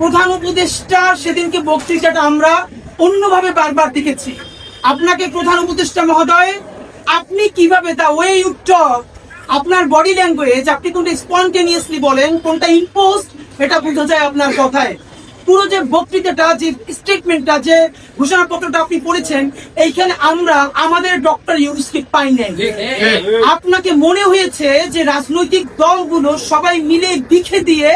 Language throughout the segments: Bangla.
প্রধান উপদেষ্টা সেদিনকে বক্তৃতাটা আমরা অন্যভাবে বারবার দেখেছি। আপনাকে প্রধান উপদেষ্টা মহোদয় আপনি কীভাবে দা ওয়ে ইউ টক আপনার বডি ল্যাঙ্গুয়েজ আপনি কোনটা স্পন্টেনিয়াসলি বলেন কোনটা ইম্পোস্ট এটা বোঝা যায় আপনার কথায়। পুরো যে বক্তৃতাটা যে স্টেটমেন্টটা যে ঘোষণাপত্রটা আপনি পড়েছেন এইখানে আমরা আমাদের ডক্টর ইউনুসকে পাই নাই। আপনাকে মনে হয়েছে যে রাজনৈতিক দলগুলো সবাই মিলে বিখে দিয়ে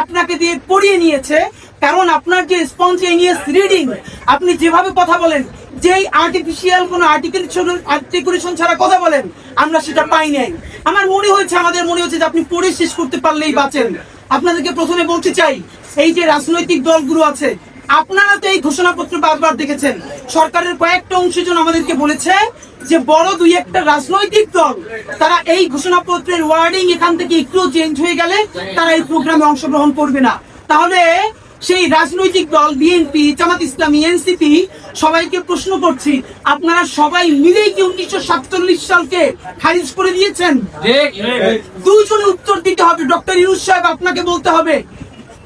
আপনাকে দিয়ে পড়িয়ে নিয়েছে, কারণ আপনার যে স্পন্টেনিয়াস রিডিং আপনি যেভাবে কথা বলেন, যেই আর্টিফিশিয়াল কোনো আর্টিকুলেশন আর্টিকুলেশন ছাড়া কথা বলেন, আমরা সেটা পাই নাই। আমার মনে হয়েছে, আমাদের মনে হচ্ছে যে আপনি পড়ে শেষ করতে পারলেই বাঁচেন। আপনাদেরকে প্রথমে বলতে চাই, এই যে রাজনৈতিক দলগুলো আছে আপনারা তো এই ঘোষণাপত্র বারবার দেখেছেন। সরকারের কয়েকটা অংশজন আমাদেরকে বলেছে যে বড় দুই একটা রাজনৈতিক দল তারা এই ঘোষণাপত্রের ওয়ার্ডিং এখান থেকে একটু চেঞ্জ হয়ে গেলে তারা এই প্রোগ্রামে অংশগ্রহণ করবে না। তাহলে সেই রাজনৈতিক দল বিএনপি জামাত ইসলামী এনসিপি সবাইকে প্রশ্ন করছি আপনারা সবাই মিলেই কি উনিশশো সাতচল্লিশ সালকে খারিজ করে দিয়েছেন? দুইজনে উত্তর দিতে হবে। ডক্টর ইউনুস সাহেব আপনাকে বলতে হবে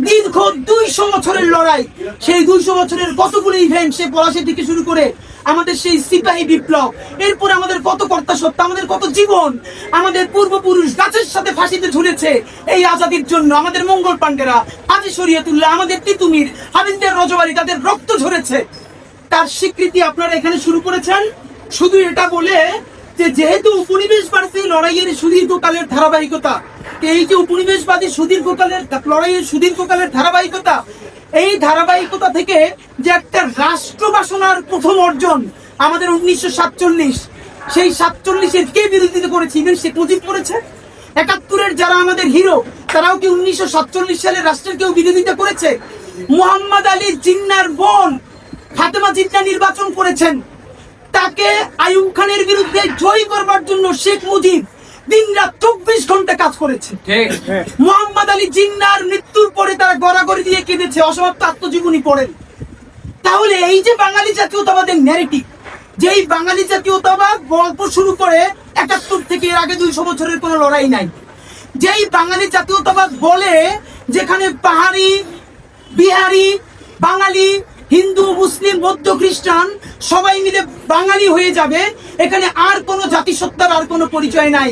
দীর্ঘ দুইশো বছরের লড়াই। সেই দুইশো বছরের কতগুলো ইভেন্ট সে পলাশি থেকে শুরু করে আমাদের সেই সিপাহী বিপ্লব, এরপর আমাদের কত কর্তা সত্য আমাদের কত জীবন, আমাদের পূর্বপুরুষ গাছের সাথে ফাঁসিতে ঝুলেছে এই আজাদির জন্য আমাদের মঙ্গল পাণ্ডেরা আজি শরিয়তুল্লাহ, আমাদের তিতুমির, হাবিলদের রজবারি তাদের রক্ত ঝরেছে। তার স্বীকৃতি আপনারা এখানে শুরু করেছেন? শুধু এটা বলে যে যেহেতু উপনিবেশবাদী লড়াইয়ের সুদীর্ঘকালের ধারাবাহিকতা, এই যে উপনিবেশবাদী সুদীর্ঘকালের লড়াইয়ের সুদীর্ঘকালের ধারাবাহিকতা, এই ধারাবাহিকতা থেকে যে একটা রাষ্ট্র বাসনার প্রথম অর্জন আমাদের উনিশশো সাতচল্লিশ, সেই সাতচল্লিশের কে বিরোধিতা করেছে? ইভেন শেখ মুজিব করেছে? একাত্তরের যারা আমাদের হিরো, তারাও কি উনিশশো সাতচল্লিশ সালে রাষ্ট্রের কেউ বিরোধিতা করেছে? মোহাম্মদ আলী জিন্নার বোন ফাতেমা জিন্না নির্বাচন করেছেন। তাকে আইয়ুব খানের বিরুদ্ধে জয় করবার জন্য শেখ মুজিব দিন রাত চব্বিশ ঘণ্টা কাজ করেছে। মোহাম্মদ আলী জিন্নার মৃত্যুর পরে তারা গড়াগড়ি দিয়ে কেঁদেছে অসমাপ্ত আত্মজীবনী পড়েন। তাহলে এই যে বাঙালি জাতীয়তাবাদের ন্যারেটিভ যেই বাঙালি জাতীয়তাবাদ গল্প শুরু করে একাত্তর থেকে এর আগে দুইশো বছরের কোনো লড়াই নাই। যেই বাঙালি জাতীয়তাবাদ বলে যেখানে পাহাড়ি বিহারি বাঙালি হিন্দু মুসলিম বৌদ্ধ খ্রিস্টান সবাই মিলে বাঙালি হয়ে যাবে এখানে আর কোনো জাতিসত্তার আর কোনো পরিচয় নাই।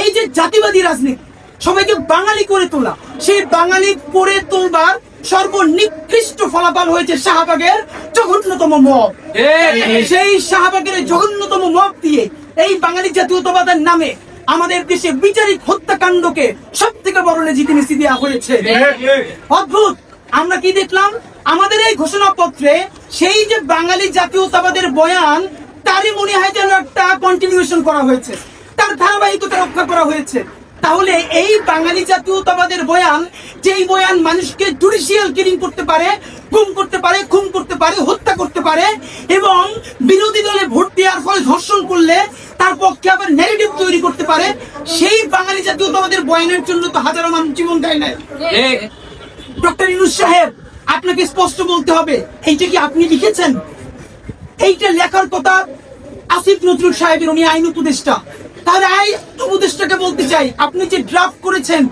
এই যে জাতিবাদী রাজনীতি সবাইকে বাঙালি করে তোলা সেই বাঙালি করে তোলবার সর্বনিকৃষ্ট ফলাফল হয়েছে শাহবাগের জঘন্যতম মব। সেই শাহবাগের জঘন্যতম মব দিয়ে এই বাঙালি জাতীয়তাবাদের নামে আমাদের দেশে বিচারিক হত্যাকাণ্ডকে সব থেকে বড় লেজিটিমেসি দেওয়া হয়েছে। অদ্ভুত! আমরা কি দেখলাম? আমাদের এই ঘোষণাপত্রে সেই যে বাঙালি জাতীয়তাবাদের বয়ান তারই মনে হয় যেন একটা কন্টিনিউশন করা হয়েছে। তার ধারাবাহিকতা রক্ষা করা হয়েছে। তাহলে এই বাঙালি জাতীয়তাবাদের বয়ান যেই বয়ান মানুষকে জুডিশিয়াল কিলিং করতে পারে গুম করতে পারে খুন করতে পারে হত্যা করতে পারে এবং বিরোধী দলে ভোট দেওয়ার ফলে ধর্ষণ করলে তার পক্ষে আবার নেগেটিভ তৈরি করতে পারে সেই বাঙালি জাতীয়তাবাদের বয়ানের জন্য তো হাজারো মানুষ জীবন দেয় না ডক্টর ইনুস সাহেব আপনাকে স্পষ্ট বলতে হবে। এইটা কি আপনি লিখেছেন? এইটা লেখার কথা আসিফ নজরুল সাহেবের উনি আইন উপদেষ্টা। তাহলে আইন উপদেষ্টাকে বলতে চাই আপনি যে ড্রাফট করেছেন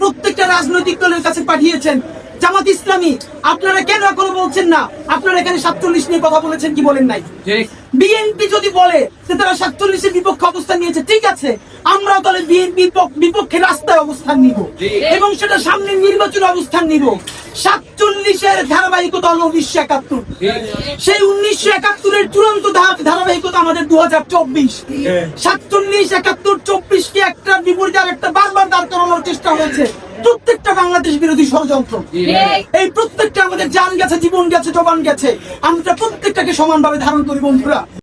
প্রত্যেকটা রাজনৈতিক দলের কাছে পাঠিয়েছেন জামাত ইসলামী আপনারা কেন এখনও বলছেন না? আপনারা এখানে সাতচল্লিশ নিয়ে কথা বলেছেন কি বলেন নাই? বিএনপি যদি বলে যে তারা সাতচল্লিশের বিপক্ষে অবস্থান নিয়েছে ঠিক আছে আমরাও তাহলে বিএনপি বিপক্ষে রাস্তায় অবস্থান নিব এবং সেটা সামনে নির্বাচনে অবস্থান নিব। সাতচল্লিশের ধারাবাহিকতা হলো উনিশশো একাত্তর। সেই উনিশশো একাত্তরের চূড়ান্ত ধারাবাহিকতা আমাদের দু হাজার চব্বিশ সাতচল্লিশ একাত্তর চব্বিশকে একটা বিপরীতে আর একটা বারবার দাঁড় করানোর চেষ্টা হয়েছে। প্রত্যেকটা বাংলাদেশ বিরোধী ষড়যন্ত্র। এই প্রত্যেকটা আমাদের জান গেছে জীবন গেছে জবান গেছে। আমরা প্রত্যেকটাকে সমানভাবে ধারণ করি বন্ধুরা।